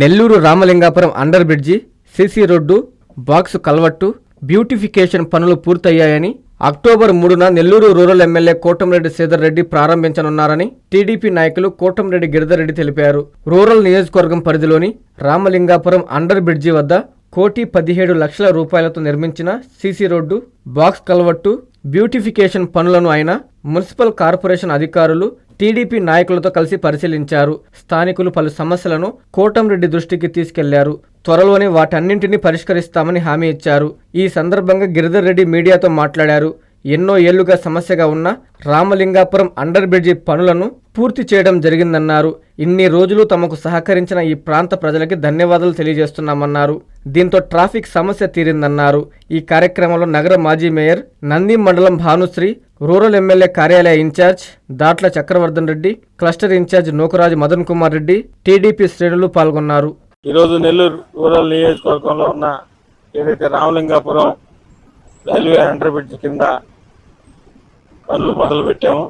Nellore Ramalingapuram under bridge CC road box culvert beautification పనులు పూర్తయ్యాయని October మూడున Nellore rural MLA Kotamreddy Sridhar Reddy ప్రారంభించనున్నారని టీడీపీ నాయకులు కోటంరెడ్డి గిరిధర్రెడ్డి తెలిపారు. రూరల్ నియోజకవర్గం పరిధిలోని రామలింగాపురం అండర్ బ్రిడ్జి వద్ద కోటి పదిహేడు లక్షల రూపాయలతో నిర్మించిన CC road box culvert beautification పనులను ఆయన మున్సిపల్ కార్పొరేషన్ అధికారులు టీడీపీ నాయకులతో కలిసి పరిశీలించారు. స్థానికులు పలు సమస్యలను కోటంరెడ్డి దృష్టికి తీసుకెళ్ళారు. త్వరలోనే వాటన్నింటినీ పరిష్కరిస్తామని హామీ ఇచ్చారు. ఈ సందర్భంగా గిరిధర్ రెడ్డి మీడియాతో మాట్లాడారు. ఎన్నో ఏళ్ళుగా సమస్యగా ఉన్న రామలింగాపురం అండర్ బ్రిడ్జి పనులను పూర్తి చేయడం జరిగిందన్నారు. ఇన్ని రోజులు తమకు సహకరించిన ఈ ప్రాంత ప్రజలకి ధన్యవాదాలు తెలియజేస్తున్నామన్నారు. దీంతో ట్రాఫిక్ సమస్య తీరిందన్నారు. ఈ కార్యక్రమంలో నగర మాజీ mayor Nandi Mandalam Bhanushri rural MLA కార్యాలయ incharge Datla Chakravardhan Reddy cluster incharge Nukaraju Madan Kumar Reddy TDP శ్రేణులు పాల్గొన్నారు. ఈరోజు నెల్లూరు రూరల్ నియోజకవర్గంలో ఉన్న ఏదైతే రామలింగాపురం రైల్వే అండర్ బ్రిడ్జ్ కింద పనులు మొదలు పెట్టాము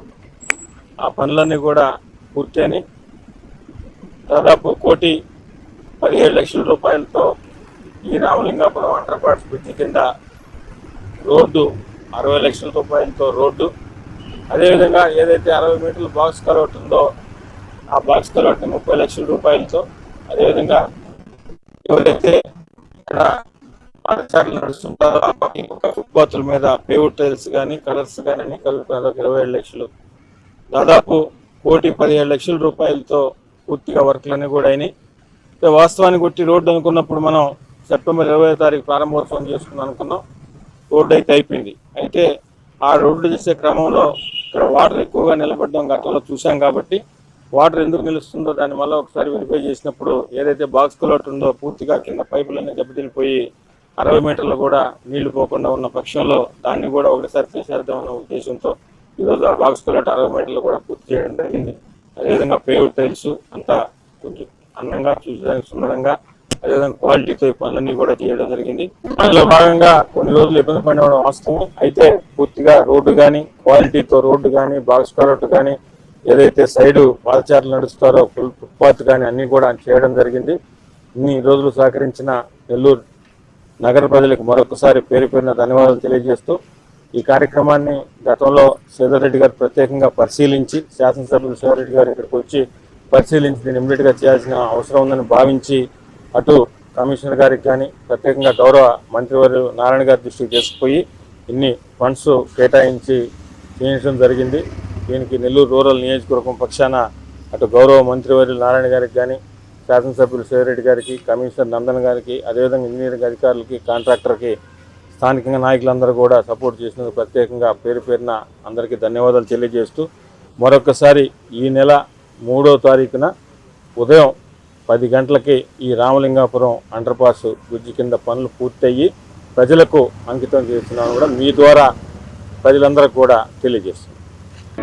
ఆ పనులన్నీ కూడా పూర్తయినాయి. దాదాపు కోటి పదిహేడు లక్షల రూపాయలతో ఈ రామలింగాపురం అండర్ బ్రిడ్జ్ కింద రోడ్డు అరవై లక్షల రూపాయలతో రోడ్డు. అదేవిధంగా ఏదైతే అరవై మీటర్ల బాక్స్ కలవట్ ఉందో ఆ బాక్స్ కలవట్ ముప్పై లక్షల రూపాయలతో. అదేవిధంగా ఎవరైతే ఇక్కడ పాదచారులు నడుస్తుంటారో ఆ ఇంకొక ఫుట్పాత్ల మీద పేవుడ్ టైల్స్ కానీ కలర్స్ కానీ అన్ని కలిపి అదొక ఇరవై ఏడు లక్షలు. దాదాపు కోటి పదిహేడు లక్షల రూపాయలతో పూర్తిగా వర్క్లన్నీ కూడా అయినాయి. వాస్తవానికి కొట్టి రోడ్డు అనుకున్నప్పుడు మనం సెప్టెంబర్ ఇరవై తారీఖు ప్రారంభోత్సవం చేసుకుందాం అనుకున్నాం. రోడ్డు అయితే అయిపోయింది. అయితే ఆ రోడ్డు చేసే క్రమంలో ఇక్కడ వాటర్ ఎక్కువగా నిలబడడం గతంలో చూసాం కాబట్టి వాటర్ ఎందుకు నిలుస్తుందో దాని మళ్ళీ ఒకసారి వెరిఫై చేసినప్పుడు ఏదైతే బాక్స్ కొలట్ ఉందో పూర్తిగా కింద పైపులన్నీ దెబ్బతిల్లిపోయి అరవై మీటర్లు కూడా నీళ్ళు పోకుండా ఉన్న పక్షంలో దాన్ని కూడా ఒకటిసారి తీసేద్దామన్న ఉద్దేశంతో ఈరోజు ఆ బాక్స్ కొలట్ అరవై మీటర్లు కూడా పూర్తి చేయడం జరిగింది. అదేవిధంగా పేవుడ్ టైల్స్ అంతా కొంచెం అందంగా చూసడానికి సుందరంగా అదేవిధంగా క్వాలిటీతో పనులన్నీ కూడా చేయడం జరిగింది. అందులో భాగంగా కొన్ని రోజులు ఇబ్బంది పడిన వాస్తవం అయితే పూర్తిగా రోడ్డు కానీ క్వాలిటీతో రోడ్డు కానీ బాక్స్ కలట్ కానీ ఏదైతే సైడ్ పాదచారులు నడుస్తారో ఫుల్ ఫుట్పాత్ కానీ అన్నీ కూడా చేయడం జరిగింది. ఇన్ని రోజులు సహకరించిన నెల్లూరు నగర ప్రజలకు మరొకసారి పేరు పేరున ధన్యవాదాలు తెలియజేస్తూ ఈ కార్యక్రమాన్ని గతంలో రెడ్డి గారు ప్రత్యేకంగా పరిశీలించి శాసనసభ్యులు రెడ్డి గారు ఇక్కడికి వచ్చి పరిశీలించి దీన్ని ఇమ్మీడియట్గా చేయాల్సిన అవసరం ఉందని భావించి అటు కమిషనర్ గారికి కానీ ప్రత్యేకంగా గౌరవ మంత్రివర్యులు నారాయణ గారి దృష్టికి తీసుకుపోయి ఇన్ని ఫండ్స్ కేటాయించి చేయించడం జరిగింది. దీనికి నెల్లూరు రూరల్ నియోజకవర్గం పక్షాన అటు గౌరవ మంత్రివర్యులు నారాయణ గారికి కానీ శాసనసభ్యులు శివరెడ్డి గారికి కమిషనర్ నందన్ గారికి అదేవిధంగా ఇంజనీరింగ్ అధికారులకి కాంట్రాక్టర్కి స్థానికంగా నాయకులందరూ కూడా సపోర్ట్ చేసినందుకు ప్రత్యేకంగా పేరు పేరున అందరికీ ధన్యవాదాలు తెలియజేస్తూ మరొకసారి ఈ నెల మూడో తారీఖున ఉదయం పది గంటలకి ఈ రామలింగాపురం అండర్ పాస్ బ్రిడ్జి కింద పనులు పూర్తయ్యి ప్రజలకు అంకితం చేస్తున్నాను కూడా మీ ద్వారా ప్రజలందరికీ కూడా తెలియజేస్తున్నాను